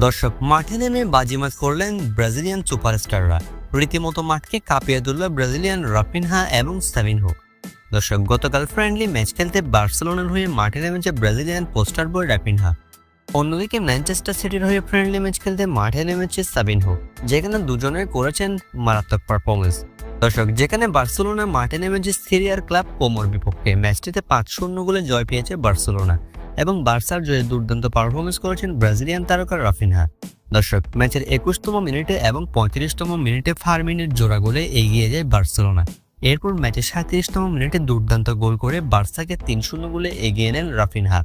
দর্শক, মাঠে নেমে বাজিমাত করলেন ব্রাজিলিয়ান সুপারস্টাররা। রীতিমতো মাঠকে কাঁপিয়ে তুলল ব্রাজিলিয়ান রফিনহা এবং সাবিনহো দর্শক, গতকাল ফ্রেন্ডলি ম্যাচ খেলতে বার্সেলোনার হয়ে মাঠে নেমেছে ব্রাজিলিয়ান পোস্টার বয় রাফিনহা। অন্যদিকে ম্যানচেস্টার সিটির হয়ে ফ্রেন্ডলি ম্যাচ খেলতে মাঠে নেমেছে সাবিনহো যেখানে দুজনে করেছেন মারাত্মক পারফরমেন্স দর্শক, যেখানে বার্সেলোনা মাঠে নেমেছে সিরিয়ার ক্লাব কোমর বিপক্ষে ম্যাচটিতে পাঁচ শূন্য গোলে জয় পেয়েছে বার্সেলোনা। এবং বার্সার জয়ে দুর্দান্ত পারফরমেন্স করেছেন ব্রাজিলিয়ান তারকা রাফিনহা। দর্শক, ম্যাচের একুশতম মিনিটে এবং পঁয়ত্রিশতম মিনিটে ফার্মিনের জোড়া গোলে এগিয়ে যায় বার্সেলোনা। এরপর ম্যাচের সাঁত্রিশতম মিনিটে দুর্দান্ত গোল করে বার্সাকে তিন শূন্য গোলে এগিয়ে নেন রাফিনহা।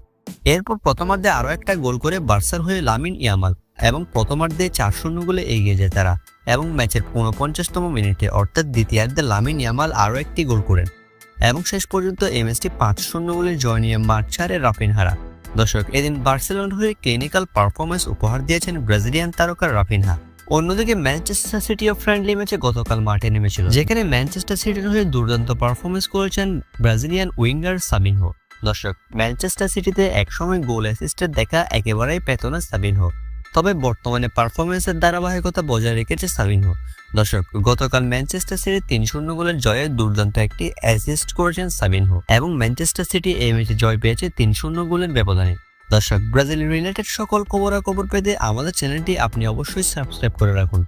এরপর প্রথমার্ধে আরও একটা গোল করে বার্সার হয়ে লামিন ইয়ামাল এবং প্রথমার্ধে চার শূন্য গোলে এগিয়ে যায় তারা এবং ম্যাচের উনপঞ্চাশতম মিনিটে অর্থাৎ দ্বিতীয়ার্ধে লামিন ইয়ামাল আরও একটি গোল করেন। এবং শেষ পর্যন্ত এই ম্যাচটি পাঁচ শূন্য গোলে জয় নিয়ে মাঠ ছাড়ে রাফিনহারা। দর্শক, এদিন বার্সেলোনার হয়ে ক্লিনিক্যাল পারফরমেন্স উপহার দিয়েছেন ব্রাজিলিয়ান তারকা রাফিনহা। অন্যদিকে ম্যানচেস্টার সিটি অফ ফ্রেন্ডলি ম্যাচে গতকাল মাঠে নেমেছিল। যেখানে ম্যানচেস্টার সিটির হয়ে দুর্দান্ত পারফরমেন্স করেছেন ব্রাজিলিয়ান উইঙ্গার সাবিনহো দর্শক, ম্যানচেস্টার সিটিতে একসময় গোল অ্যাসিস্টের দেখা একেবারেই পেত না সাবিনহো তবে বর্তমানে পারফরমেন্সের ধারাবাহিকতা বজায় রেখেছে সাবিনহো। দর্শক, গতকাল ম্যানচেস্টার সিটি তিন শূন্য গোলের জয়ে দুর্দান্ত একটি অ্যাসিস্ট করেছেন সাবিনহো এবং ম্যানচেস্টার সিটি এই ম্যাচে জয় পেয়েছে তিন শূন্য গোলের ব্যবধানে। দর্শক, ব্রাজিল রিলেটেড সকল খবরাখবর পেতে আমাদের চ্যানেলটি আপনি অবশ্যই সাবস্ক্রাইব করে রাখুন।